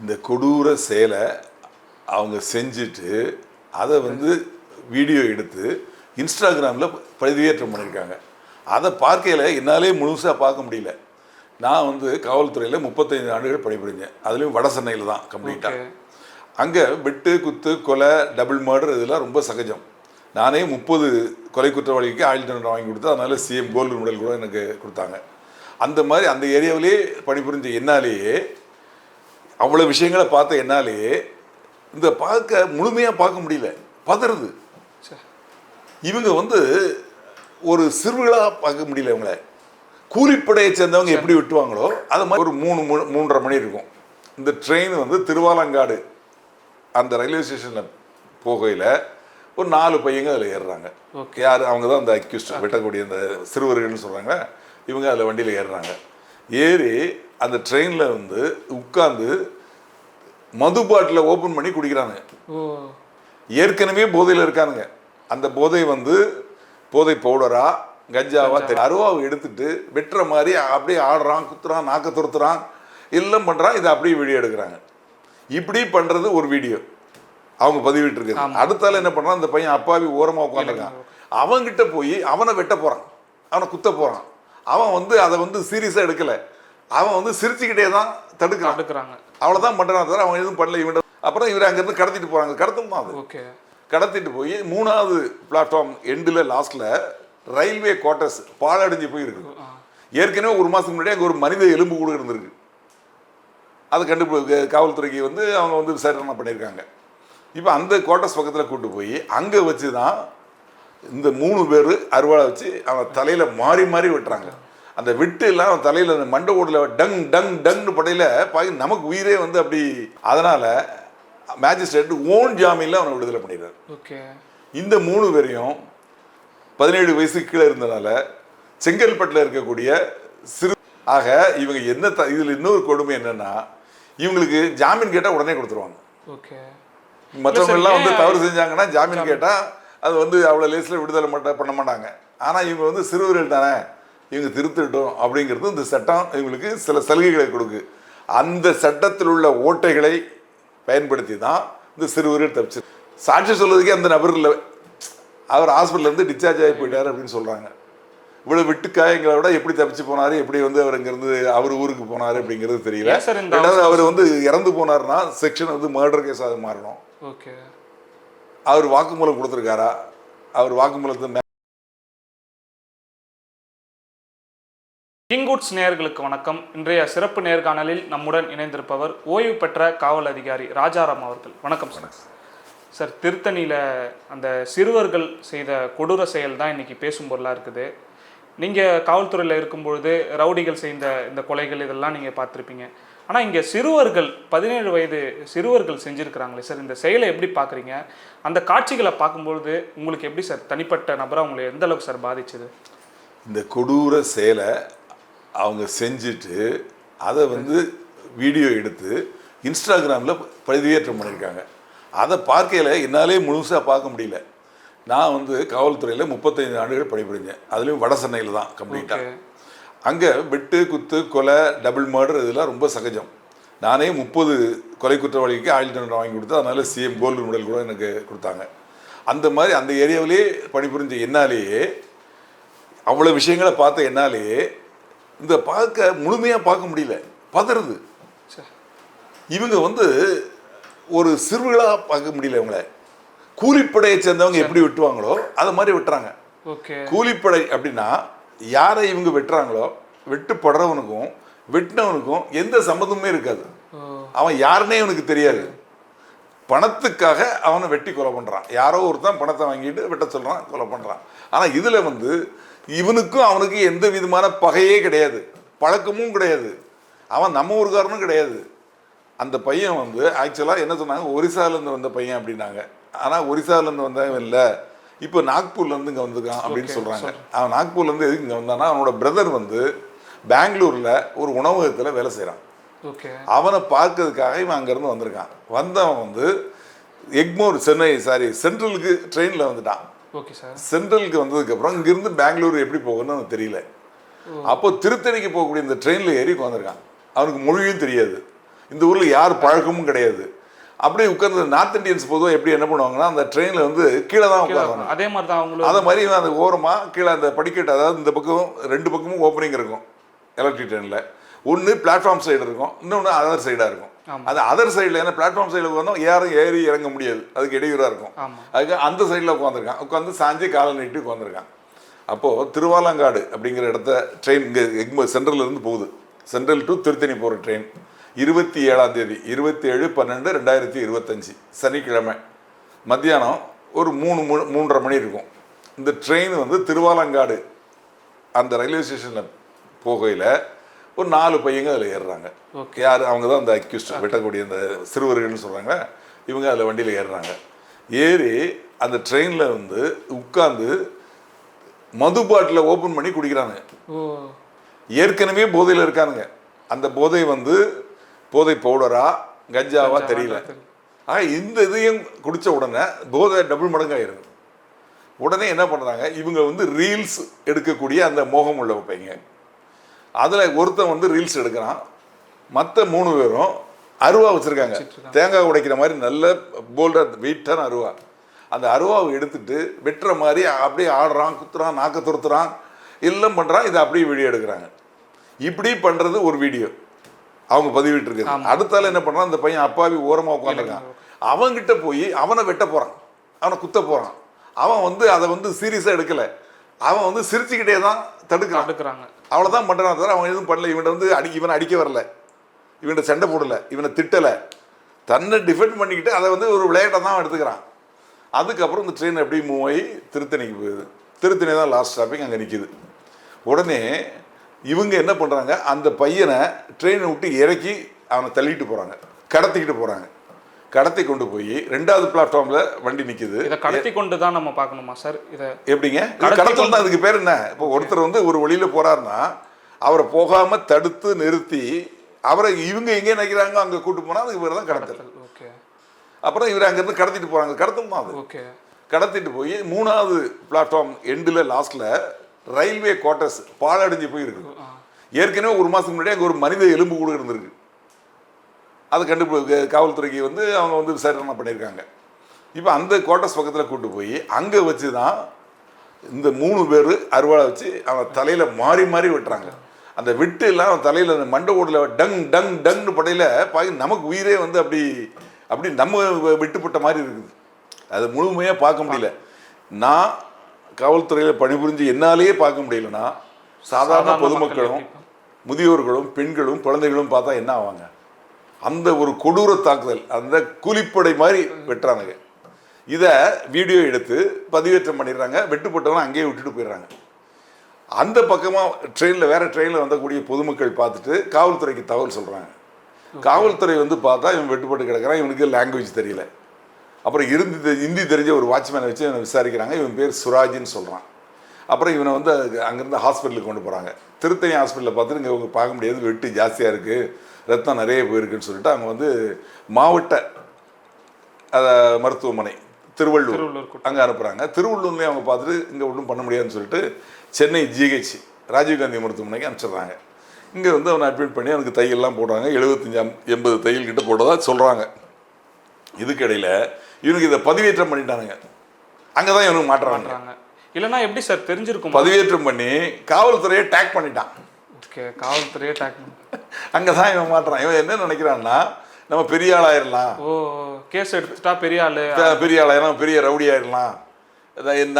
இந்த கொடூர செயலை அவங்க செஞ்சுட்டு அதை வந்து வீடியோ எடுத்து இன்ஸ்டாகிராமில் பதிவேற்றம் பண்ணியிருக்காங்க. அதை பார்க்கையில் என்னாலே முழுசாக பார்க்க முடியல. நான் வந்து காவல்துறையில் முப்பத்தைந்து ஆண்டுகள் பணிபுரிஞ்சேன். அதுலேயும் வட சென்னையில் தான் கம்ப்ளீட்டாக. அங்கே வெட்டு குத்து கொலை டபுள் மர்டர் இதெல்லாம் ரொம்ப சகஜம். நானே முப்பது கொலை குற்றவாளிக்கு ஆயுள் தண்டனை வாங்கி கொடுத்தேன் அதனால சிஎம் கோல்டு மெடல் கூட எனக்கு கொடுத்தாங்க. அந்த மாதிரி அந்த ஏரியாவிலே பணிபுரிஞ்ச என்னாலேயே அவ்வளோ விஷயங்களை பார்த்த என்னாலேயே இந்த பார்க்க முழுமையாக பார்க்க முடியல. பதறுது. இவங்க வந்து ஒரு சிறுவர்களாக பார்க்க முடியல இவங்கள. கூலிப்படையை சேர்ந்தவங்க எப்படி விட்டுவாங்களோ அது மாதிரி ஒரு மூணு மூணு- மூன்றரை மணி இருக்கும். இந்த ட்ரெயின் வந்து திருவாலங்காடு அந்த ரயில்வே ஸ்டேஷனில் போகையில் ஒரு நாலு பையங்க அதில் ஏறுறாங்க. யார்? அவங்க தான் அந்த அக்யூஸ்ட் வெட்டக்கூடிய அந்த சிறுவர்கள்னு சொல்கிறாங்க இவங்க அதில் வண்டியில் ஏறுறாங்க. ஏறி அந்த ட்ரெயினில் வந்து உட்கார்ந்து மது பாட்டில் ஓப்பன் பண்ணி குடிக்கிறாங்க. ஏற்கனவே போதையில் இருக்கானுங்க. அந்த போதை வந்து போதை பவுடரா கஞ்சாவா தெரியல அருவாவை எடுத்துட்டு வெட்டுற மாதிரி அப்படியே ஆடுறான் குத்துறான் நாக்க துரத்துறான் எல்லாம் பண்றான் இதை அப்படியே வீடியோ எடுக்கிறாங்க. இப்படி பண்றது ஒரு வீடியோ அவங்க பதிவிட்டு இருக்குது அடுத்தால என்ன பண்றான் அந்த பையன் அப்பாவி ஓரமா உட்காந்துருக்கான் அவன்கிட்ட போய் அவனை வெட்ட போறான். அவனை குத்த போறான். அவன் வந்து அதை வந்து சீரியஸா எடுக்கல. அவன் வந்து சிரிச்சுக்கிட்டே தான் தடுக்கிறான். அடுக்குறாங்க அவ்வளவுதான் பண்றான் தவிர அவன் எதுவும் பண்ணல இவன் அப்பறம் இவர் அங்கிருந்து கடத்திட்டு போறாங்க. கடத்தல் தான் அது? ஓகே. கடத்திட்டு போய் மூணாவது பிளாட்ஃபார்ம் எண்டில் லாஸ்ட்ல ரயில்வே குவார்ட்டர்ஸ் பாழடைஞ்சு போயிருக்கு. ஏற்கனவே ஒரு மாதத்துக்கு முன்னாடி அங்கே ஒரு மனித எலும்பு கூட இருந்திருக்கு. அதை கண்டுபிடி காவல்துறைக்கு வந்து அவங்க வந்து விசாரணை பண்ணியிருக்காங்க. இப்போ அந்த குவார்ட்டர்ஸ் பக்கத்தில் கூட்டு போய் அங்கே வச்சு தான் இந்த மூணு பேர் அருவாளை வச்சு அவன் தலையில் மாறி மாறி வெட்டுறாங்க. அந்த விட்டு எல்லாம் அவன் தலையில் அந்த மண்டை ஓடில் டங் டங் டங்னு படையில் பாக்கி நமக்கு உயிரே வந்து அப்படி அதனால் மேஜிஸ்ட்ரேட் ஓன் ஜாமீனில் அவனை விடுதலை பண்ணிடுறாரு. ஓகே. இந்த மூணு பேரையும் பதினேழு வயசுக்கு கீழே இருந்தனால செங்கல்பட்டில் இருக்கக்கூடிய சிறு ஆக இவங்க என்ன த இதில் இன்னொரு கொடுமை என்னன்னா இவங்களுக்கு ஜாமீன் கேட்டால் உடனே கொடுத்துருவாங்க. ஓகே. மற்றவங்க எல்லாம் வந்து தவறு செஞ்சாங்கன்னா ஜாமீன் கேட்டால் அது வந்து அவ்வளோ லேஸில் விடுதலை மட்ட பண்ண மாட்டாங்க. ஆனால் இவங்க வந்து சிறுவர்கள் தானே. இவங்க திருத்திட்டோம் அப்படிங்கிறது இந்த சட்டம் இவங்களுக்கு சில சலுகைகளை கொடுக்கு. அந்த சட்டத்தில் உள்ள ஓட்டைகளை பயன்படுத்தி தான் இந்த சிறுவர்கள் தப்பிச்சு. சாட்சி சொல்றதுக்கே அந்த நபர் இல்லை. அவர் ஹாஸ்பிட்டல்ல இருந்து டிஸ்சார்ஜ் ஆகி போயிட்டார் அப்படின்னு சொல்கிறாங்க இவ்வளோ விட்டு காயங்களை விட எப்படி தப்பிச்சு போனார்? எப்படி வந்து அவர் இங்கேருந்து அவர் ஊருக்கு போனார் அப்படிங்கிறது தெரியல. ரெண்டாவது அவர் வந்து இறந்து போனார்னா செக்ஷன் வந்து மர்டர் கேஸாக மாறணும். ஓகே. அவர் வாக்குமூலம் கொடுத்துருக்காரா? அவர் வாக்குமூலத்தை கிங்குட்ஸ் நேயர்களுக்கு வணக்கம். இன்றைய சிறப்பு நேர்காணலில் நம்முடன் இணைந்திருப்பவர் ஓய்வு பெற்ற காவல் அதிகாரி ராஜாராம் அவர்கள். வணக்கம் சார். சார் திருத்தணியில் அந்த சிறுவர்கள் செய்த கொடூர செயல் தான் இன்னைக்கு பேசும் பொருளாக இருக்குது. நீங்கள் காவல்துறையில் இருக்கும்பொழுது ரவுடிகள் செய்த இந்த கொலைகள் இதெல்லாம் நீங்கள் பார்த்துருப்பீங்க. ஆனால் இங்கே சிறுவர்கள் பதினேழு வயது சிறுவர்கள் செஞ்சுருக்கிறாங்களே சார். இந்த செயலை எப்படி பார்க்குறீங்க? அந்த காட்சிகளை பார்க்கும்பொழுது உங்களுக்கு எப்படி சார் தனிப்பட்ட நபராக உங்களை எந்த அளவுக்கு சார் பாதிச்சது? இந்த கொடூர செயலை அவங்க செஞ்சுட்டு அதை வந்து வீடியோ எடுத்து இன்ஸ்டாகிராமில் பதிவேற்றம் பண்ணியிருக்காங்க. அதை பார்க்கையில் என்னாலே முழுசாக பார்க்க முடியல. நான் வந்து காவல்துறையில் முப்பத்தைந்து ஆண்டுகள் பணிபுரிஞ்சேன். அதுலேயும் வட சென்னையில் தான் கம்ப்ளீட்டாக. அங்கே வெட்டு குத்து கொலை டபுள் மர்டர் இதெல்லாம் ரொம்ப சகஜம். நானே முப்பது கொலை குற்றவாளிக்கு ஆயுள் தண்டனை வாங்கி கொடுத்தேன் அதனால சிஎம் கோல்டு மெடல் கூட எனக்கு கொடுத்தாங்க. அந்த மாதிரி அந்த ஏரியாவிலே பணிபுரிஞ்ச என்னாலேயே அவ்வளோ விஷயங்களை பார்த்த என்னாலேயே இந்த பார்க்க முழுமையாக பார்க்க முடியல. பதறுது. இவங்க வந்து ஒரு சிறுவர்களாக பார்க்க முடியல இவங்கள. கூலிப்படையை சேர்ந்தவங்க எப்படி வெட்டுவாங்களோ அது மாதிரி வெட்டுறாங்க. கூலிப்படை அப்படின்னா யாரை இவங்க வெட்டுறாங்களோ வெட்டுப்படுறவனுக்கும் வெட்டினவனுக்கும் எந்த சம்மந்தமுமே இருக்காது. அவன் யாருன்னே அவனுக்கு தெரியாது. பணத்துக்காக அவனை வெட்டி கொலை பண்ணுறான் யாரோ ஒருத்தன் பணத்தை வாங்கிட்டு வெட்ட சொல்கிறான் கொலை பண்ணுறான் ஆனால் இதில் வந்து இவனுக்கும் அவனுக்கு எந்த விதமான பகையே கிடையாது. பழக்கமும் கிடையாது. அவன் நம்ம ஊருக்காரனும் கிடையாது. அந்த பையன் வந்து ஆக்சுவலாக என்ன சொன்னாங்க? ஒரிசாலேருந்து வந்த பையன் அப்படின்னாங்க. ஆனால் ஒரிசாலேருந்து வந்தவன் இல்லை. இப்போ நாக்பூர்லேருந்து இங்கே வந்திருக்கான் அப்படின்னு சொல்கிறாங்க அவன் நாக்பூர்லேருந்து எதுக்கு இங்கே வந்தானா அவனோட பிரதர் வந்து பெங்களூரில் ஒரு உணவகத்தில் வேலை செய்கிறான் ஓகே அவனை பார்க்கறதுக்காக இவன் அங்கேருந்து வந்திருக்கான். வந்தவன் வந்து எக்மோர் சென்னை சாரி சென்ட்ரலுக்கு ட்ரெயினில் வந்துட்டான். ஓகே சார் சென்ட்ரலுக்கு வந்ததுக்கப்புறம் இங்கேருந்து பெங்களூர் எப்படி போகணும்னு அவனுக்கு தெரியல. அப்போ திருத்தணிக்கு போகக்கூடிய இந்த ட்ரெயினில் ஏறி உட்காந்துருக்கான் அவனுக்கு மொழியும் தெரியாது. இந்த ஊரில் யார் பழக்கமும் கிடையாது. அப்படியே உட்கார்ந்து நார்த் இந்தியன்ஸ் பொதுவாக எப்படி என்ன பண்ணுவாங்கன்னா அந்த ட்ரெயினில் வந்து கீழே தான் உட்காருவாங்க. அதே மாதிரி தான் அவங்களும் அதை மாதிரி அந்த ஓரமாக கீழே அந்த படிக்கட்டு அதாவது இந்த பக்கம் ரெண்டு பக்கமும் ஓப்பனிங் இருக்கும். எலக்ட்ரிக் ட்ரெயினில் ஒன்று பிளாட்ஃபார்ம் சைடு இருக்கும். இன்னொன்று அதர் சைடாக இருக்கும். அது அதர் சைடில் ஏன்னா பிளாட்ஃபார்ம் சைடில் வந்தோம் யாரும் ஏறி இறங்க முடியாது. அதுக்கு இடையூறாக இருக்கும். அதுக்கு அந்த சைடில் உட்காந்துருக்கான் உட்காந்து சாஞ்சி காலை நீட்டி உட்காந்துருக்கான் அப்போது திருவாலங்காடு அப்படிங்கிற இடத்த ட்ரெயின் இங்கே எக்மோ சென்ட்ரல்லேருந்து போகுது. சென்ட்ரல் டு திருத்தணி போகிற ட்ரெயின் இருபத்தி ஏழாம் தேதி இருபத்தி ஏழு பன்னெண்டு ரெண்டாயிரத்தி இருபத்தஞ்சி சனிக்கிழமை. மத்தியானம் ஒரு மூணு மூணு மூன்றரை மணி இருக்கும். இந்த ட்ரெயின் வந்து திருவாலங்காடு அந்த ரயில்வே ஸ்டேஷனில் போகையில் ஒரு நாலு பையங்க அதில் ஏறுறாங்க. யார்? அவங்க தான் அந்த அக்யூஸ்ட் வெட்டக்கூடிய அந்த சிறுவர்கள்னு சொல்கிறாங்க இவங்க அதில் வண்டியில் ஏறுறாங்க. ஏறி அந்த ட்ரெயினில் வந்து உட்கார்ந்து மது பாட்டில் ஓப்பன் பண்ணி குடிக்கிறாங்க. ஏற்கனவே போதையில் இருக்கானுங்க. அந்த போதை வந்து போதை பவுடரா கஞ்சாவா தெரியல. ஆக இந்த இதையும் குடித்த உடனே போதை டபுள் மடங்காயிருது உடனே என்ன பண்ணுறாங்க இவங்க வந்து ரீல்ஸ் எடுக்கக்கூடிய அந்த மோகம் உள்ள பையங்க. அதில் ஒருத்தன் வந்து ரீல்ஸ் எடுக்கிறான். மற்ற மூணு பேரும் அருவா வச்சுருக்காங்க. தேங்காய் உடைக்கிற மாதிரி நல்ல போல்டாக வெயிட்டான அருவா. அந்த அருவாவை எடுத்துட்டு வெட்டுற மாதிரி அப்படியே ஆடுறான் குத்துறான் நாக்க துருத்துறான் எல்லாம் பண்ணுறான் இதை அப்படியே வீடியோ எடுக்கிறாங்க. இப்படி பண்ணுறது ஒரு வீடியோ அவங்க பதிவிட்டிருக்குது அடுத்தால என்ன பண்ணுறான் அந்த பையன் அப்பாவி ஓரமாக உட்காந்துருக்கான். அவன்கிட்ட போய் அவனை வெட்ட போகிறான் அவனை குத்த போகிறான் அவன் வந்து அதை வந்து சீரியஸாக எடுக்கலை. அவன் வந்து சிரிச்சுக்கிட்டே தான் தடுக்கிறான். அடுக்குறாங்க அவ்வளோதான் பண்ணுறான் தவிர அவன் எதுவும் பண்ணல. இவன்ட்ட வந்து அடி இவனை அடிக்க வரல. இவன்ட்ட சண்டை போடல. இவனை திட்டலை. தன்னை டிஃபெண்ட் பண்ணிக்கிட்டு அதை வந்து ஒரு விளையாட்டை தான் எடுத்துக்கிறான். அதுக்கப்புறம் இந்த ட்ரெயின் எப்படி மூவ் ஆகி திருத்தணிக்கு போகுது திருத்தணி தான் லாஸ்ட் ஸ்டாப்பிங் அங்கே நிற்கிது உடனே இவங்க என்ன பண்ணுறாங்க அந்த பையனை ட்ரெயினை விட்டு இறக்கி அவனை தள்ளிட்டு போகிறாங்க கடத்திக்கிட்டு போகிறாங்க கடத்தி கொண்டு போய் ரெண்டாவது பிளாட்ஃபார்மில் வண்டி நிற்கிது இதை கடத்தி கொண்டு தான் நம்ம பார்க்கணுமா சார் இதை எப்படிங்க? கடத்தல் தான் அதுக்கு பேர் என்ன? இப்போ ஒருத்தர் வந்து ஒரு வழியில போறாருன்னா அவரை போகாம தடுத்து நிறுத்தி அவரை இவங்க எங்கே நினைக்கிறாங்க அங்க கூட்டு போனா அதுக்கு பேர் தான் கடத்தல் ஓகே அப்புறம் இவர் அங்கிருந்து கடத்திட்டு போறாங்க. கடத்தல் தான் அது. ஓகே கடத்திட்டு போய் மூணாவது பிளாட்ஃபார்ம் எண்டில் லாஸ்ட்ல ரயில்வே குவார்ட்டர்ஸ் பாழடைஞ்சு போய் ஏற்கனவே ஒரு மாசத்துக்கு முன்னாடி அங்கே ஒரு மனித எலும்பு கூட இருந்திருக்கு. அது கண்டுபிடி காவல்துறைக்கு வந்து அவங்க வந்து விசாரணை பண்ணியிருக்காங்க. இப்போ அந்த குவார்ட்டர்ஸ் பக்கத்தில் கூட்டு போய் அங்கே வச்சு தான் இந்த மூணு பேர் அருவாளை வச்சு அவன் தலையில் மாறி மாறி வெட்டுறாங்க. அந்த விட்டு எல்லாம் அவன் தலையில் அந்த மண்டை ஓடில் டங் டங் டங்னு படையில் பாக்கி நமக்கு உயிரே வந்து அப்படி அப்படி நம்ம விட்டுப்பட்ட மாதிரி இருக்குது. அது முழுமையாக பார்க்க முடியல. நான் காவல்துறையில் பணிபுரிஞ்சு என்னாலேயே பார்க்க முடியலன்னா சாதாரண பொதுமக்களும் மக்கள் முதியோர்களும் பெண்களும் குழந்தைகளும் பார்த்தா என்ன ஆவாங்க? அந்த ஒரு கொடூர தாக்குதல் அந்த கூலிப்படை மாதிரி வெட்டுறானுங்க. இதை வீடியோ எடுத்து பதிவேற்றம் பண்ணிடுறாங்க வெட்டுப்பட்டவன அங்கேயே விட்டுட்டு போயிடுறாங்க. அந்த பக்கமாக ட்ரெயினில் வேற ட்ரெயினில் வந்தக்கூடிய பொதுமக்கள் பார்த்துட்டு காவல்துறைக்கு தகவல் சொல்கிறாங்க காவல்துறை வந்து பார்த்தா இவன் வெட்டுப்பட்டு கிடக்குறான் இவனுக்கு லாங்குவேஜ் தெரியல. அப்புறம் இருந்து ஹிந்தி தெரிஞ்ச ஒரு வாட்ச்மேனை வச்சு இவனை விசாரிக்கிறாங்க இவன் பேர் சுராஜின்னு சொல்கிறான் அப்புறம் இவனை வந்து அங்கேருந்து ஹாஸ்பிட்டலுக்கு கொண்டு போகிறாங்க திருத்தணி ஹாஸ்பிட்டலில் பார்த்துட்டு இங்கே இவங்க பார்க்க முடியாது வெட்டு ஜாஸ்தியாக இருக்குது ரத்தம் நிறைய போயிருக்குன்னு சொல்லிட்டு அவங்க வந்து மாவட்ட மருத்துவமனை திருவள்ளூர். அங்கே அனுப்புகிறாங்க திருவள்ளூர்லேயே அவங்க பார்த்துட்டு இங்கே ஒன்றும் பண்ண முடியாதுன்னு சொல்லிட்டு சென்னை ஜிஹெச் ராஜீவ்காந்தி மருத்துவமனைக்கு அனுப்பிச்சிடுறாங்க. இங்கே வந்து அவனை அட்மிட் பண்ணி அவனுக்கு தையல்லாம் போடுறாங்க. எழுபத்தஞ்சு எண்பது தையல் கிட்ட போட்டதா சொல்கிறாங்க இதுக்கிடையில் இவனுக்கு இதை பதிவேற்றம் பண்ணிட்டானுங்க. அங்கே தான் இவனுக்கு மாட்டுறாங்க. இல்லைன்னா எப்படி சார் தெரிஞ்சிருக்கும்? பதிவேற்றம் பண்ணி காவல்துறையை டேக் பண்ணிட்டான். ஓகே காவல்துறையே டாக் அங்கே தான் இவன் மாட்டுறான். இவன் என்ன நினைக்கிறான்னா நம்ம பெரிய ஆளாயிரலாம் ஓ கேஸ் எடுத்துட்டா பெரிய ஆளு. பெரிய ஆளாயிரம் பெரிய ரவுடி ஆயிடலாம்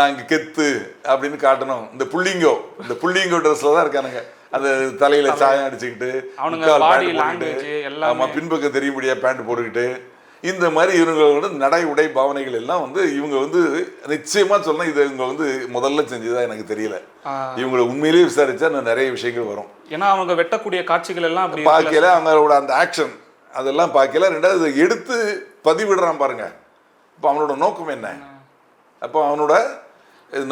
அங்கே கெத்து அப்படின்னு காட்டணும். இந்த புள்ளிங்கோ இந்த புள்ளிங்கோ ட்ரெஸ்ல தான் இருக்கானுங்க. அந்த தலையில சாயம் அடிச்சுக்கிட்டு அவனுங்க போட்டுக்கிட்டு, language எல்லாமே. ஆமா பின்பக்கம் தெரியும்படியா பேண்ட் போட்டுக்கிட்டு இந்த மாதிரி இவங்களோட நடை உடை பாவனைகள் எல்லாம் வந்து இவங்க வந்து நிச்சயமா சொல்லணும் இது இவங்க வந்து முதல்ல செஞ்சதா எனக்கு தெரியல. இவங்களை உண்மையிலேயே விசாரிச்சா இன்னும் நிறைய விஷயங்கள் வரும். ஏன்னா அவங்க வெட்டக்கூடிய காட்சிகள் எல்லாம் பார்க்கல அவங்களோட அந்த ஆக்ஷன் அதெல்லாம் பார்க்கல. ரெண்டாவது எடுத்து பதிவிடுறான் பாருங்க. இப்போ அவனோட நோக்கம் என்ன? அப்போ அவனோட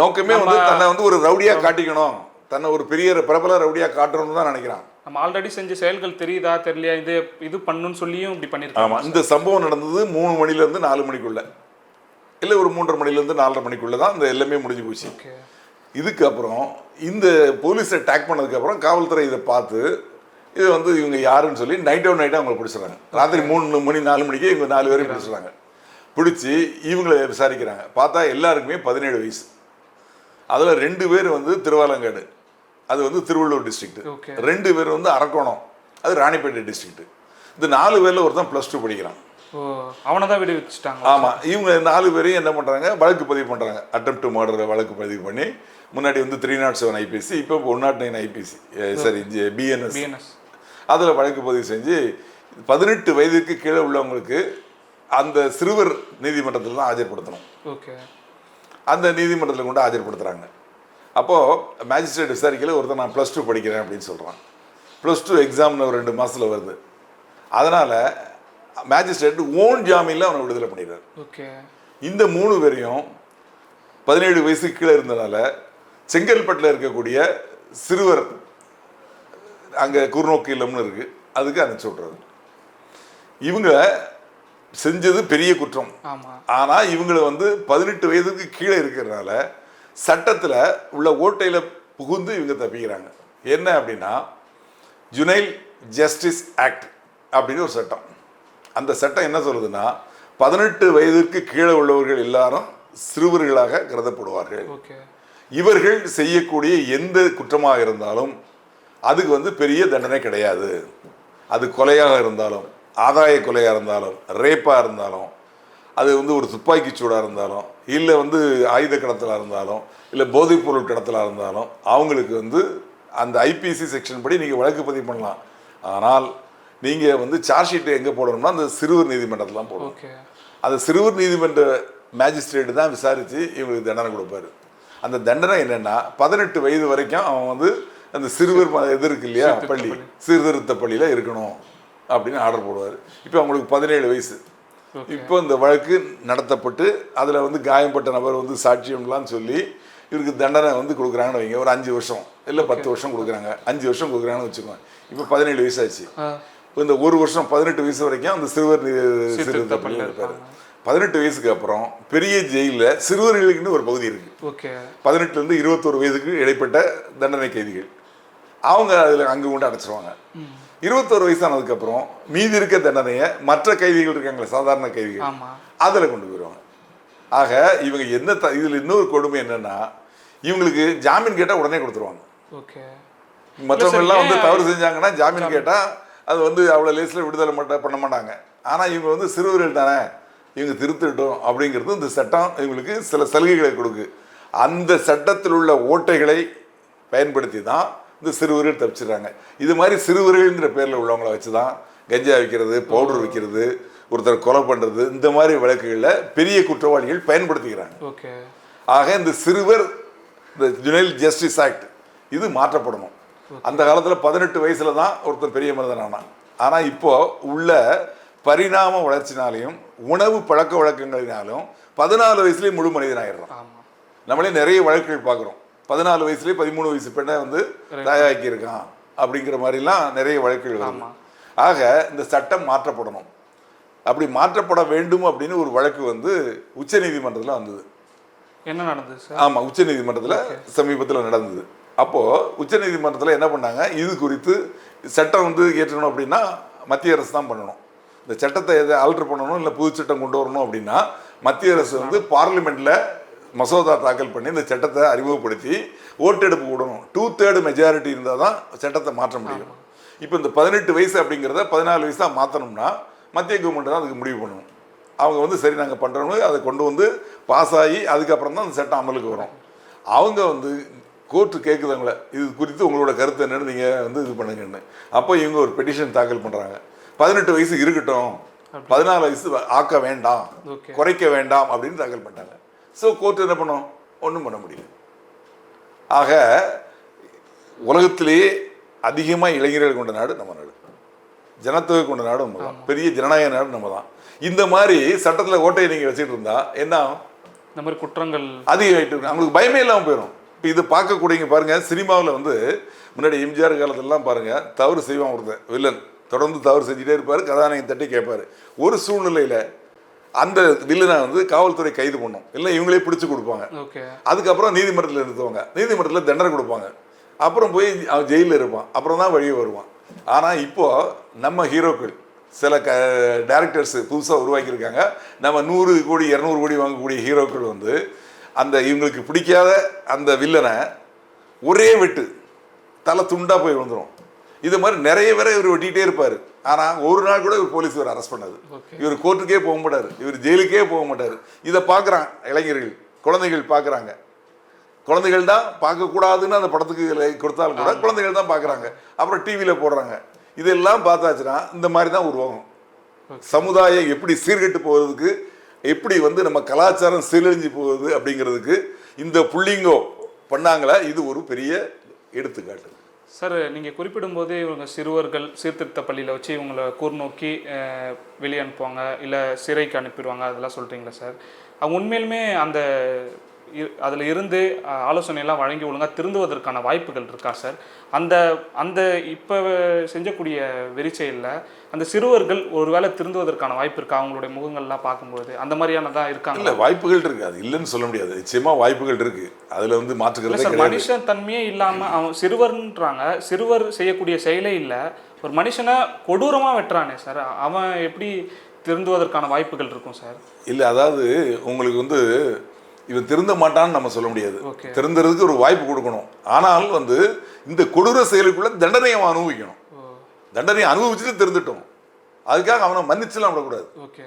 நோக்கமே வந்து தன்னை வந்து ஒரு ரவுடியா காட்டிக்கணும். தன்னை ஒரு பெரிய பிரபல ரவுடியா காட்டணும்னு தான் நினைக்கிறான். நம்ம ஆல்ரெடி செஞ்ச செயல்கள் தெரியுதா தெரியலையா? இது இது பண்ணுன்னு சொல்லியும் இப்படி பண்ணிருக்காங்க ஆமா இந்த சம்பவம் நடந்தது மூணு மணில இருந்து நாலு மணிக்குள்ள. இல்லை ஒரு மூன்றரை மணில இருந்து நாலரை மணிக்குள்ள தான் இந்த எல்லாமே முடிஞ்சு போச்சு. இதுக்கப்புறம் இந்த போலீஸை டேக் பண்ணதுக்கப்புறம் காவல்துறை இதை பார்த்து இது வந்து இவங்க யாருன்னு சொல்லி நைட் அவுட் நைட்டாக அவங்களை பிடிச்சிடுறாங்க. ராத்திரி மூணு மணி நாலு மணிக்கு இவங்க நாலு பேரையும் பிடிச்சிடுறாங்க. பிடிச்சி இவங்களை விசாரிக்கிறாங்க. பார்த்தா எல்லாருக்குமே பதினேழு வயசு. அதில் ரெண்டு பேர் வந்து திருவாலங்காடு. அது வந்து திருவள்ளூர் டிஸ்ட்ரிக்ட் ரெண்டு பேர் வந்து அரக்கோணம். அது ராணிப்பேட்டை டிஸ்ட்ரிக்ட் இந்த நாலு பேரில் ஒருத்தன் ப்ளஸ் டூ படிக்கிறான். அவனை தான் விடுவிச்சுட்டாங்க ஆமாம் இவங்க நாலு பேரையும் என்ன பண்ணுறாங்க வழக்கு பதிவு பண்ணுறாங்க அட்டம் டு மர்டர் வழக்கு பதிவு பண்ணி முன்னாடி வந்து த்ரீ நாட் செவன் ஐபிசி இப்போ ஒன் நாட் நைன் ஐபிசி சரி பிஎன்எஸ் பிஎன்எஸ் அதில் வழக்கு பதிவு செஞ்சு பதினெட்டு வயதுக்கு கீழே உள்ளவங்களுக்கு அந்த சிறுவர் நீதிமன்றத்தில் தான் ஆஜர்படுத்தணும். ஓகே அந்த நீதிமன்றத்தில் கொண்டு ஆஜர்படுத்துகிறாங்க அப்போது மேஜிஸ்ட்ரேட் விசாரிக்கல ஒருத்தன் நான் ப்ளஸ் டூ படிக்கிறேன் அப்படின்னு சொல்கிறான் ப்ளஸ் டூ எக்ஸாம்னு ஒரு ரெண்டு மாதத்தில் வருது. அதனால் மேஜிஸ்ட்ரேட் ஓன் ஜாமீனில் அவனை விடுதலை பண்ணிடுறாரு. ஓகே இந்த மூணு பேரையும் பதினேழு வயசுக்கு கீழே இருந்தனால செங்கல்பட்டில் இருக்கக்கூடிய சிறுவர் அங்கே குறுநோக்கு இல்லம்னு இருக்குது அதுக்கு அனுப்பிச்சி விட்றாரு இவங்க செஞ்சது பெரிய குற்றம். ஆனால் இவங்களை வந்து பதினெட்டு வயதுக்கு கீழே இருக்கிறதுனால சட்டத்தில் உள்ள ஓட்டையில் புகுந்து இவங்க தப்பிக்கிறாங்க. என்ன அப்படின்னா ஜுனைல் ஜஸ்டிஸ் ஆக்ட் அப்படின்னு ஒரு சட்டம். அந்த சட்டம் என்ன சொல்லுதுன்னா பதினெட்டு வயதிற்கு கீழே உள்ளவர்கள் எல்லாரும் சிறுவர்களாக கருதப்படுவார்கள். ஓகே. இவர்கள் செய்யக்கூடிய எந்த குற்றமாக இருந்தாலும் அதுக்கு வந்து பெரிய தண்டனை கிடையாது. அது கொலையாக இருந்தாலும் ஆதாய கொலையாக இருந்தாலும் ரேப்பாக இருந்தாலும் அது வந்து ஒரு துப்பாக்கி சூடாக இருந்தாலும் இல்லை வந்து ஆயுத கடத்தலாக இருந்தாலும் இல்லை போதைப் பொருள் கடத்தலாக இருந்தாலும் அவங்களுக்கு வந்து அந்த ஐபிசி செக்ஷன் படி நீங்கள் வழக்கு பதிவு பண்ணலாம். ஆனால் நீங்கள் வந்து சார்ஜ் ஷீட் எங்கே போடணும்னா அந்த சிறுவர் நீதிமன்றத்தில் தான் போடணும் அந்த சிறுவர் நீதிமன்ற மேஜிஸ்ட்ரேட் தான் விசாரித்து இவங்களுக்கு தண்டனை கொடுப்பாரு. அந்த தண்டனை என்னன்னா பதினெட்டு வயது வரைக்கும் அவன் வந்து அந்த சிறுவர் இது இருக்கு இல்லையா பள்ளி சீர்திருத்த பள்ளியில் இருக்கணும் அப்படின்னு ஆர்டர் போடுவார். இப்போ அவங்களுக்கு பதினேழு வயசு. இப்போ இந்த வழக்கு நடத்தப்பட்டு அதில் வந்து காயம்பட்ட நபர் வந்து சாட்சியம்லாம் சொல்லி இவருக்கு தண்டனை வந்து கொடுக்குறாங்கன்னு வைங்க. ஒரு அஞ்சு வருஷம் இல்லை பத்து வருஷம் கொடுக்குறாங்க. அஞ்சு வருஷம் கொடுக்குறாங்கன்னு வச்சுக்கோங்க. இப்போ பதினேழு வயசாச்சு. ஆ, இந்த ஒரு வருஷம் பதினெட்டு வயசு வரைக்கும் அந்த சிறுவர் சீர்திருத்த பள்ளியில இருப்பார். பதினெட்டு வயசுக்கு அப்புறம் பெரிய ஜெயிலில் சிறுவர்களுக்குன்னு ஒரு பகுதி இருக்கு. ஓகே. பதினெட்டுலேருந்து இருபத்தோரு வயதுக்கு இடைப்பட்ட தண்டனை கைதிகள். அவங்க அதில் அங்கே கொண்டு அடைச்சிருவாங்க. இருபத்தோரு வயசானதுக்கப்புறம் மீதி இருக்க தண்டனையை மற்ற கைதிகள் இருக்காங்களே சாதாரண கைதிகள். அதில் கொண்டு போயிடுவாங்க ஆக இவங்க என்ன த இதில் இன்னொரு கொடுமை என்னன்னா இவங்களுக்கு ஜாமீன் கேட்டால் உடனே கொடுத்துருவாங்க. ஓகே. மற்றவங்க எல்லாம் வந்து தவறு செஞ்சாங்கன்னா ஜாமீன் கேட்டால் அது வந்து அவ்வளோ லேஸில் விடுதலை மட்ட பண்ண மாட்டாங்க. ஆனால் இவங்க வந்து சிறுவர்கள் தானே இவங்க திருத்திட்டோம் அப்படிங்கிறது இந்த சட்டம் இவங்களுக்கு சில சலுகைகளை கொடுக்கு. அந்த சட்டத்தில் உள்ள ஓட்டைகளை பயன்படுத்தி தான் இந்த சிறுவர்கள் தப்பிச்சிடுறாங்க. இது மாதிரி சிறுவர்கள்ங்கிற பேரில் உள்ளவங்கள வச்சு தான் கஞ்சா விற்கிறது பவுடர் விற்கிறது ஒருத்தர் கொலை பண்ணுறது இந்த மாதிரி வழக்குகளில் பெரிய குற்றவாளிகள் பயன்படுத்திக்கிறாங்க. ஓகே. ஆக இந்த சிறுவர் இந்த ஜுனைல் ஜஸ்டிஸ் ஆக்ட் இது மாற்றப்படணும். அந்த காலத்தில் பதினெட்டு வயசுல தான் ஒருத்தர் பெரிய மனிதன் ஆனான். ஆனால் இப்போ உள்ள பரிணாம வளர்ச்சினாலையும் உணவு பழக்க வழக்கங்களினாலும் பதினாலு வயசுலேயே முழு மனிதன் ஆயிடுறான் நம்மளே நிறைய வழக்குகள் பார்க்குறோம். பதினாலு வயசுலேயே பதிமூணு வயசு பெண்ணை வந்து தாயாக்கி இருக்கான் அப்படிங்கிற மாதிரிலாம் நிறைய வழக்குகள் வருது. ஆமா. ஆக இந்த சட்டம் மாற்றப்படணும். அப்படி மாற்றப்பட வேண்டும் அப்படின்னு ஒரு வழக்கு வந்து உச்சநீதிமன்றத்தில் வந்தது. என்ன நடந்தது சார்? ஆமா உச்சநீதிமன்றத்தில் சமீபத்தில் நடந்தது. அப்போ உச்சநீதிமன்றத்தில் என்ன பண்ணாங்க? இது குறித்து சட்டம் வந்து ஏற்றணும் அப்படின்னா மத்திய அரசு தான் பண்ணணும். இந்த சட்டத்தை எதை ஆல்டர் பண்ணணும் இல்லை புது சட்டம் கொண்டு வரணும் அப்படின்னா மத்திய அரசு வந்து பார்லிமெண்ட்ல மசோதா தாக்கல் பண்ணி இந்த சட்டத்தை அறிமுகப்படுத்தி ஓட்டெடுப்பு விடணும் டூ தேர்டு மெஜாரிட்டி இருந்தால் தான் சட்டத்தை மாற்ற முடியும். இப்போ இந்த பதினெட்டு வயசு அப்படிங்கிறத பதினாலு வயசாக மாற்றணும்னா மத்திய கவர்மெண்ட் தான் அதுக்கு முடிவு பண்ணணும் அவங்க வந்து சரி நாங்கள் பண்ணுறோம்னு அதை கொண்டு வந்து பாஸ் ஆகி அதுக்கப்புறம் தான் அந்த சட்டம் அமலுக்கு வரும். அவங்க வந்து கோர்ட்டு கேட்குதாங்களே இது குறித்து உங்களோட கருத்து என்னன்னு நீங்கள் வந்து இது பண்ணுங்கன்னு. அப்போ இவங்க ஒரு பெட்டிஷன் தாக்கல் பண்ணுறாங்க பதினெட்டு வயசு இருக்கட்டும். பதினாலு வயசு ஆக்க வேண்டாம். குறைக்க வேண்டாம் அப்படின்னு தாக்கல் பண்ணிட்டாங்க. ஸோ கோர்ட் என்ன பண்ணும்? ஒன்றும் பண்ண முடியல. ஆக உலகத்திலேயே அதிகமாக இளைஞர்கள் கொண்ட நாடு நம்ம நாடு. ஜனத்தொகை கொண்ட நாடு நம்ம தான். பெரிய ஜனநாயக நாடு நம்ம தான். இந்த மாதிரி சட்டத்தில் ஓட்டையை நீங்கள் வச்சுட்டு இருந்தா என்ன இந்த மாதிரி குற்றங்கள். அதிகமாயிட்டு இருக்கு. அவங்களுக்கு பயமே இல்லாமல் போயிடும் இப்போ இது பார்க்கக்கூடியங்க பாருங்க சினிமாவில் வந்து முன்னாடி எம்ஜிஆர் காலத்துலலாம் பாருங்க தவறு செய்வான் ஒருத்தன் வில்லன். தொடர்ந்து தவறு செஞ்சுட்டே இருப்பார் கதாநாயகன் தட்டி கேட்பாரு ஒரு சூழ்நிலையில் அந்த வில்லனை வந்து காவல்துறை கைது பண்ணும். இல்லை இவங்களே பிடிச்சு கொடுப்பாங்க. ஓகே. அதுக்கப்புறம் நீதிமன்றத்தில் நிறுத்துவாங்க. நீதிமன்றத்தில் தண்டனை கொடுப்பாங்க. அப்புறம் போய் அவன் ஜெயிலில் இருப்பான். அப்புறம் தான் வழியே வருவான். ஆனால் இப்போ நம்ம ஹீரோக்கள் சில க டேரக்டர்ஸ் புதுசாக உருவாக்கியிருக்காங்க. நம்ம நூறு கோடி இரநூறு கோடி வாங்கக்கூடிய ஹீரோக்கள் வந்து அந்த இவங்களுக்கு பிடிக்காத அந்த வில்லனை ஒரே வெட்டு தலை துண்டா போய் விழுந்துரும். இது மாதிரி நிறைய பேரை இவர் வெட்டிகிட்டே இருப்பார். ஆனால் ஒரு நாள் கூட இவர் போலீஸ் இவர் அரெஸ்ட் பண்ணாது. இவர் கோர்ட்டுக்கே போக மாட்டார். இவர் ஜெயிலுக்கே போக மாட்டார். இதை பார்க்குறான் இளைஞர்கள் குழந்தைகள் பார்க்குறாங்க. குழந்தைகள் தான் பார்க்கக்கூடாதுன்னு அந்த படத்துக்கு கொடுத்தாலும் கூட குழந்தைகள் தான் பார்க்குறாங்க. அப்புறம் டிவியில் போடுறாங்க. இதெல்லாம் பார்த்தாச்சுன்னா இந்த மாதிரி தான் உருவாகும். சமுதாயம் எப்படி சீர்கெட்டு போகிறதுக்கு எப்படி வந்து நம்ம கலாச்சாரம் சீரழிஞ்சு போகுது அப்படிங்கிறதுக்கு இந்த புள்ளிங்கோ பண்ணாங்களா இது ஒரு பெரிய எடுத்துக்காட்டு. சார் நீங்கள் குறிப்பிடும்போது இவங்க சிறுவர்கள் சீர்திருத்த பள்ளியில் வச்சு இவங்களை கூர்நோக்கி வெளியே அனுப்புவாங்க இல்லை சிறைக்கு அனுப்பிடுவாங்க அதெல்லாம் சொல்கிறீங்களா சார் அவங்க உண்மையிலுமே அந்த அதில் இருந்து ஆலோசனையெல்லாம் வழங்கி ஒழுங்காக திருந்துவதற்கான வாய்ப்புகள் இருக்கா சார்? அந்த அந்த இப்போ செஞ்சக்கூடிய வெறிச்செயலில் அந்த சிறுவர்கள் ஒருவேளை திருந்துவதற்கான வாய்ப்பு இருக்கா? அவங்களுடைய முகங்கள்லாம் பார்க்கும்போது அந்த மாதிரியானதாக இருக்காங்க இல்ல வாய்ப்புகள் இருக்கு. அது இல்லைன்னு சொல்ல முடியாது. நிச்சயமா வாய்ப்புகள் இருக்கு. அதுல வந்து மாற்றுக்கிறதே சார் மனுஷன் தன்மையே இல்லாம அவன் சிறுவர்ன்றாங்க. சிறுவர் செய்யக்கூடிய செயலே இல்லை. ஒரு மனுஷனை கொடூரமா வெட்டுறானே சார். அவன் எப்படி திருந்துவதற்கான வாய்ப்புகள் இருக்கும் சார்? இல்ல அதாவது உங்களுக்கு வந்து இவன் திருந்த மாட்டான்னு நம்ம சொல்ல முடியாது. திருந்துறதுக்கு ஒரு வாய்ப்பு கொடுக்கணும். ஆனால் வந்து இந்த கொடூர செயலுக்குள்ள தண்டனையை அவன் அனுபவிக்கணும். தண்டனையை அனுபவிச்சுட்டு திருந்துட்டோம். அதுக்காக அவனை மன்னிச்சுலாம் விடக்கூடாது. ஓகே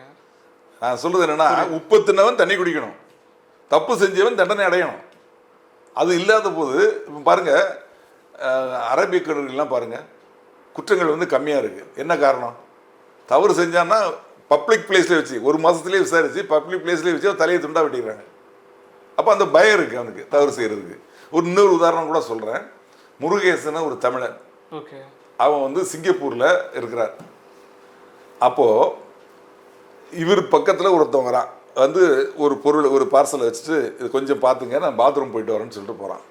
நான் சொல்றது என்னன்னா உப்பு தின்னவன் தண்ணி குடிக்கணும். தப்பு செஞ்சவன் தண்டனை அடையணும். அது இல்லாத போது இப்போ பாருங்க அரபிய கடல்கள்லாம் பாருங்க குற்றங்கள் வந்து கம்மியாக இருக்கு. என்ன காரணம்? தவறு செஞ்சான்னா பப்ளிக் பிளேஸ்ல வச்சு ஒரு மாசத்துலயே விசாரிச்சு பப்ளிக் பிளேஸ்லயே வச்சு அவன் தலையை துண்டா வெட்டிடுறாங்க. அப்போ அந்த பயம் இருக்கு அவனுக்கு தவறு செய்யறதுக்கு. ஒரு இன்னொரு உதாரணம் கூட சொல்றேன். முருகேசன் ஒரு தமிழன். ஓகே. அவன் வந்து சிங்கப்பூர்ல இருக்கிறார். அப்போ இவர் பக்கத்துல ஒருத்தன் வரான். வந்து ஒரு பொருள் ஒரு பார்சலை வச்சுட்டு இது கொஞ்சம் பார்த்துங்க நான் பாத்ரூம் போயிட்டு வரேன்னு சொல்லிட்டு போறான்.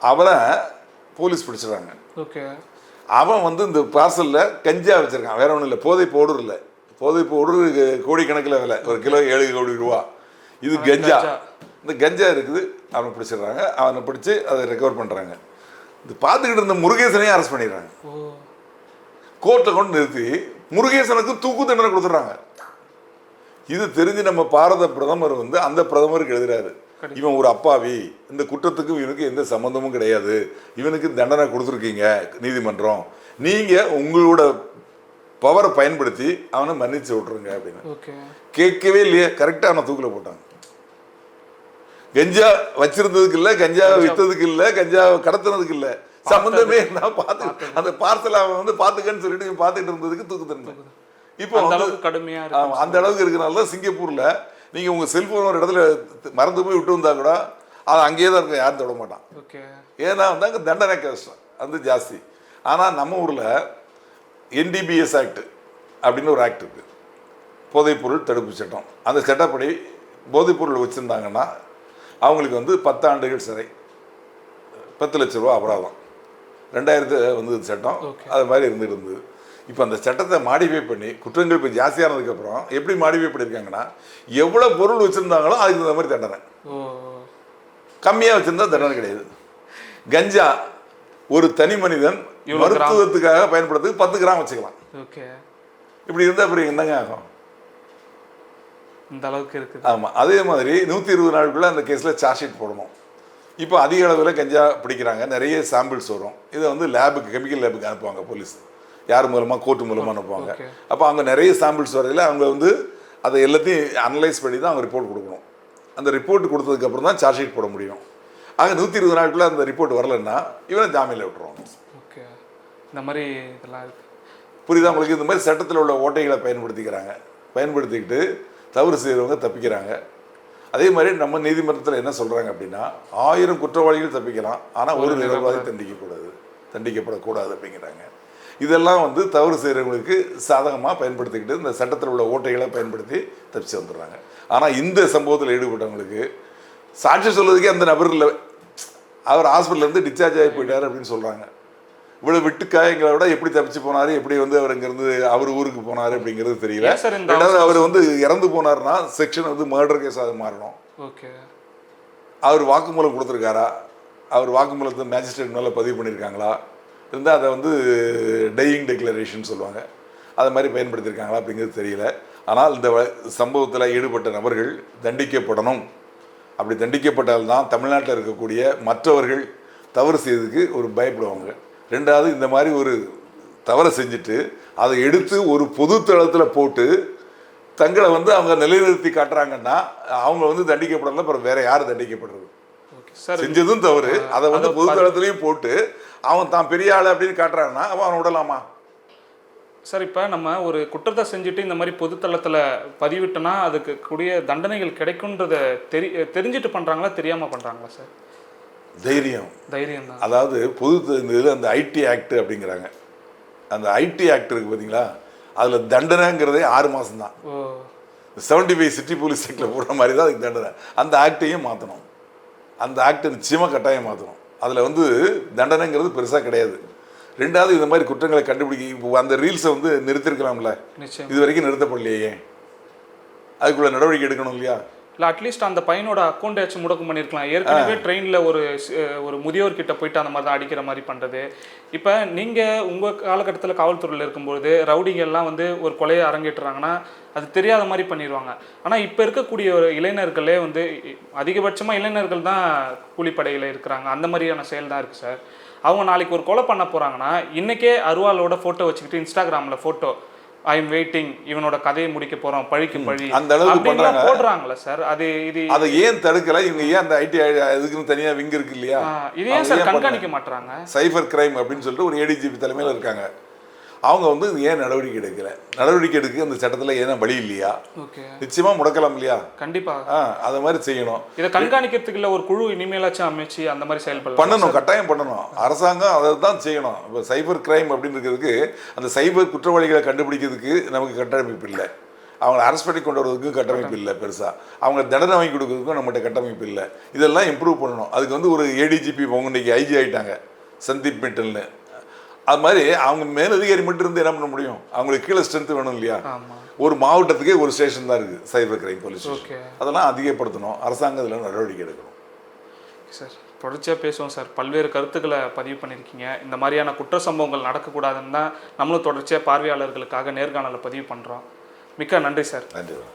அவனை போலீஸ் பிடிச்சிடுறாங்க. ஓகே. அவன் வந்து இந்த பார்சல்ல கஞ்சா வச்சிருக்கான். வேற ஒன்றும் இல்லை. போதை பவுடர் இல்லை. போதை பவுடர் கோடிக்கணக்கில் விலை. ஒரு கிலோ ஏழு கோடி ரூபா. இது கஞ்சா. இந்த கஞ்சா இருக்குது அவனை பிடிச்சிடுறாங்க. அவனை பிடிச்சி அதை ரெக்கவர் பண்ணுறாங்க இது பார்த்துக்கிட்டு இருந்த முருகேசனையும் அரெஸ்ட் பண்ணிடுறாங்க. ஓ. கோர்ட்டில் கொண்டு நிறுத்தி முருகேசனுக்கு தூக்கு தண்டனை கொடுத்துட்றாங்க. இது தெரிஞ்சு நம்ம பாரத பிரதமர் வந்து அந்த பிரதமருக்கு எழுதுறாரு. இவன் ஒரு அப்பாவி. இந்த குற்றத்துக்கும் இவனுக்கு எந்த சம்மந்தமும் கிடையாது. இவனுக்கு தண்டனை கொடுத்துருக்கீங்க நீதிமன்றம். நீங்க உங்களோட பவரை பயன்படுத்தி அவனை மன்னிச்சு விட்ருங்க அப்படின்னு. கேட்கவே இல்லையே. கரெக்டாக அவனை தூக்கில் போட்டாங்க. கஞ்சா வச்சிருந்ததுக்கு இல்ல கஞ்சா வித்ததுக்கு இல்ல கஞ்சா கடத்தினதுக்கு இல்ல. சம்பந்தமே நான் பார்த்து அந்த பார்சல் அவன் வந்து பார்த்துக்கன்னு சொல்லிட்டு பார்த்துட்டு இருந்ததுக்கு தூக்கு தண்டனை. இப்போ அந்த வந்து அளவுக்கு கடுமையா அந்த அளவுக்கு இருக்கனால தான் சிங்கப்பூர்ல நீங்க உங்க செல்போன் ஒரு இடத்துல மறந்து போய் விட்டு வந்தா கூட அது அங்கேயே தான் இருக்கும் யாரும் தொட மாட்டான். ஓகே. ஏன்னா வந்து அங்கே தண்டனை கஷ்டம் அது ஜாஸ்தி. ஆனால் நம்ம ஊரில் என்டிபிஎஸ் ஆக்ட் அப்படின்னு ஒரு ஆக்ட் இருக்குது போதைப்பொருள் தடுப்பு சட்டம். அந்த சட்டப்படி போதைப்பொருள் வச்சுருந்தாங்கன்னா அவங்களுக்கு வந்து பத்தாண்டுகள் சிறை. பத்து லட்ச ரூபா அபராதம். ரெண்டாயிரத்து வந்து சட்டம். அது மாதிரி இருந்துட்டு இருந்தது. இப்போ அந்த சட்டத்தை மாடிஃபை பண்ணி குற்றங்கள் இப்போ ஜாஸ்தியானதுக்கப்புறம் எப்படி மாடிஃபை பண்ணியிருக்காங்கன்னா எவ்வளோ பொருள் வச்சுருந்தாங்களோ அதுக்கு தகுந்த மாதிரி தண்டனை. கம்மியாக வச்சிருந்தா தண்டனை கிடையாது. கஞ்சா ஒரு தனி மனிதன். மருத்துவத்துக்காக பயன்படுத்துறதுக்கு பத்து கிராம் வச்சுக்கலாம். ஓகே. இப்படி இருந்தால் அப்புறம் என்னங்க ஆகும்? இந்த அளவுக்கு இருக்குது. ஆமாம் அதே மாதிரி நூற்றி இருபது நாளுக்குள்ள அந்த கேஸில் சார்ஜ் ஷீட் போடணும். இப்போ அதிக அளவில் கஞ்சா பிடிக்கிறாங்க நிறைய சாம்பிள்ஸ் வரும். இதை வந்து லேபுக்கு கெமிக்கல் லேபுக்கு அனுப்புவாங்க போலீஸ். யார் மூலமாக கோர்ட்டு மூலமாக அனுப்புவாங்க. அப்போ அவங்க நிறைய சாம்பிள்ஸ் வரையில் அவங்க வந்து அதை எல்லாத்தையும் அனலைஸ் பண்ணி தான் அவங்க ரிப்போர்ட் கொடுக்கணும். அந்த ரிப்போர்ட் கொடுத்ததுக்கப்புறம் தான் சார்ஜ் ஷீட் போட முடியும். ஆக நூற்றி இருபது நாளுக்குள்ள அந்த ரிப்போர்ட் வரலன்னா இவனை ஜாமீனில் விட்டுருவாங்க. ஓகே இந்த மாதிரி இதெல்லாம் இருக்கு. புரியுதா உங்களுக்கு? இந்த மாதிரி சட்டத்தில் உள்ள ஓட்டைகளை பயன்படுத்திக்கிறாங்க. பயன்படுத்திக்கிட்டு தவறு செய்கிறவங்க தப்பிக்கிறாங்க. அதே மாதிரி நம்ம நீதிமன்றத்தில் என்ன சொல்கிறாங்க அப்படின்னா ஆயிரம் குற்றவாளிகள் தப்பிக்கலாம் ஆனால் ஒரு நிரபராதி தண்டிக்கக்கூடாது தண்டிக்கப்படக்கூடாது அப்படிங்கிறாங்க. இதெல்லாம் வந்து தவறு செய்கிறவங்களுக்கு சாதகமாக பயன்படுத்திக்கிட்டு இந்த சட்டத்தில் உள்ள ஓட்டைகளை பயன்படுத்தி தப்பிச்சு வந்துடுறாங்க. ஆனால் இந்த சம்பவத்தில் ஈடுபட்டவங்களுக்கு சாட்சி சொல்றதுக்கே அந்த நபர் இல்லை. அவர் ஹாஸ்பிட்டல்ல இருந்து டிஸ்சார்ஜ் ஆகி போயிட்டாரு அப்படின்னு சொல்கிறாங்க இவ்வளவு விட்டுக்காயங்களை விட எப்படி தப்பிச்சு போனாரு எப்படி வந்து அவர் இங்கிருந்து அவர் ஊருக்கு போனாரு அப்படிங்கிறது தெரியல. ரெண்டாவது அவர் வந்து இறந்து போனாருன்னா செக்ஷன் வந்து மர்டர் கேஸாக மாறணும். ஓகே அவர் வாக்குமூலம் கொடுத்துருக்காரா? அவர் வாக்குமூலத்தை மேஜிஸ்ட்ரேட் மேலே பதிவு பண்ணியிருக்காங்களா? இருந்தால் அதை வந்து டையிங் டெக்ளரேஷன் சொல்லுவாங்க. அது மாதிரி பயன்படுத்தியிருக்காங்களா அப்படிங்கிறது தெரியல. ஆனால் இந்த சம்பவத்தில் ஈடுபட்ட நபர்கள் தண்டிக்கப்படணும். அப்படி தண்டிக்கப்பட்டால்தான் தமிழ்நாட்டில் இருக்கக்கூடிய மற்றவர்கள் தவறு செய்ததுக்கு ஒரு பயப்படுவாங்க. ரெண்டாவது இந்த மாதிரி ஒரு தவறை செஞ்சுட்டு அதை எடுத்து ஒரு பொது தளத்தில் போட்டு தங்களை வந்து அவங்க நிலைநிறுத்தி காட்டுறாங்கன்னா அவங்க வந்து தண்டிக்கப்படல அப்புறம் வேற யார் தண்டிக்கப்படுறது? ஓகே சார் செஞ்சதும் தவறு. அதை வந்து பொது தளத்திலையும் போட்டு அவன் தான் பெரிய ஆளு அப்படின்னு காட்டுறான்னா அவன் அவனை விடலாமா? சார் இப்போ நம்ம ஒரு குற்றத்தை செஞ்சுட்டு இந்த மாதிரி பொதுத்தளத்தில் பதிவிட்டோன்னா அதுக்கு கூடிய தண்டனைகள் கிடைக்குன்றத தெரி தெரிஞ்சுட்டு பண்ணுறாங்களா தெரியாமல் பண்ணுறாங்களா சார்? தைரியம். தைரியம் தான் அதாவது பொது இந்த இது அந்த ஐடி ஆக்ட் அப்படிங்கிறாங்க. அந்த ஐடி ஆக்ட் இருக்கு பார்த்தீங்களா அதில் தண்டனைங்கிறதே ஆறு மாதம் தான் செவன்டி ஃபைவ் சிட்டி போலீஸ் ஆக்டில் போடுற மாதிரி தான் அதுக்கு தண்டனை. அந்த ஆக்டையும் மாற்றணும் அந்த ஆக்டை நிச்சயமாக கட்டாயம் மாற்றணும் அதில் வந்து தண்டனைங்கிறது பெருசாக கிடையாது. ரெண்டாவது இந்த மாதிரி குற்றங்களை கண்டுபிடிக்க இப்போ அந்த ரீல்ஸை வந்து நிறுத்திருக்கலாம்ல. இது வரைக்கும் நிறுத்தப்படலையே. அதுக்குள்ள நடவடிக்கை எடுக்கணும் இல்லையா? இல்லை அட்லீஸ்ட் அந்த பையனோட அக்கௌண்ட் ஏச்சும் முடக்கம் பண்ணியிருக்கலாம் ஏற்கனவே ட்ரெயினில் ஒரு ஒரு முதியோர் கிட்ட போயிட்டு அந்த மாதிரி தான் அடிக்கிற மாதிரி பண்ணுறது இப்போ நீங்கள் உங்கள் காலகட்டத்தில் காவல்துறையில் இருக்கும்போது ரவுடிங்க எல்லாம் வந்து ஒரு கொலையை அரங்கேற்றுறாங்கன்னா அது தெரியாத மாதிரி பண்ணிடுவாங்க ஆனால் இப்போ இருக்கக்கூடிய ஒரு இளைஞர்களே வந்து அதிகபட்சமாக இளைஞர்கள் தான் கூலிப்படையில் இருக்கிறாங்க. அந்த மாதிரியான செயல் தான் இருக்குது சார். அவங்க நாளைக்கு ஒரு கொலை பண்ண போகிறாங்கன்னா இன்றைக்கே அருவாளோட ஃபோட்டோ வச்சுக்கிட்டு இன்ஸ்டாகிராமில் ஃபோட்டோ ஐ எம் வெயிட்டிங் இவனோட கதையை முடிக்க போகிறோம் பழிக்கு பழி. அந்த அளவுக்கு பண்றாங்க. போடுறாங்களா சார் அது இது அதை ஏன் தடுக்கல? இவங்க ஏன் அந்த ஐடி இதுக்குன்னு தனியா விங் இருக்கு இல்லையா? இது ஏன் சார் கண்காணிக்க மாட்றாங்க. சைபர் கிரைம் அப்படின்னு சொல்லிட்டு ஒரு ஏடிஜிபி தலைமையில் இருக்காங்க. அவங்க வந்து இது ஏன் நடவடிக்கை எடுக்கல? நடவடிக்கை எடுக்க அந்த சட்டத்தில் ஏன்னா வழி இல்லையா? நிச்சயமா முடக்கலாம் இல்லையா? கண்டிப்பா. ஆ அதை மாதிரி செய்யணும். இதை கண்காணிக்கிறதுக்கு இல்ல ஒரு குழு இனிமேலாச்சும் அமைச்சு அந்த மாதிரி செயல்படலாம் பண்ணணும் கட்டாயம் பண்ணணும். அரசாங்கம் அதை தான் செய்யணும். இப்போ சைபர் கிரைம் அப்படின்னு இருக்கிறதுக்கு அந்த சைபர் குற்றவாளிகளை கண்டுபிடிக்கிறதுக்கு நமக்கு கட்டமைப்பு இல்லை. அவங்களை அரெஸ்ட் பண்ணி கொண்டு வரதுக்கும் கட்டமைப்பு இல்லை பெருசாக அவங்க தண்டனை வாங்கி கொடுக்கறதுக்கும் நம்மகிட்ட கட்டமைப்பு இல்லை. இதெல்லாம் இம்ப்ரூவ் பண்ணணும். அதுக்கு வந்து ஒரு ஏடிஜிபி அவங்க இன்னைக்கு ஐஜி ஆயிட்டாங்க. சந்தீப் மிட்டல்னு. அது மாதிரி அவங்க மேலதிகாரி மட்டும் இருந்து என்ன பண்ண முடியும்? அவங்களுக்கு கீழே ஸ்ட்ரென்த் வேணும் இல்லையா? ஒரு மாவட்டத்துக்கே ஒரு ஸ்டேஷன் தான் இருக்குது சைபர் கிரைம் போலீஸ் அதெல்லாம் அதிகப்படுத்தணும். அரசாங்கம் இதில் நடவடிக்கை எடுக்கணும். சார் தொடர்ச்சியாக பேசுவோம் சார் பல்வேறு கருத்துக்களை பதிவு பண்ணியிருக்கீங்க. இந்த மாதிரியான குற்ற சம்பவங்கள் நடக்கக்கூடாதுன்னு தான் நம்மளும் தொடர்ச்சியாக பார்வையாளர்களுக்காக நேர்காணலை பதிவு பண்ணுறோம் மிக்க நன்றி சார் நன்றி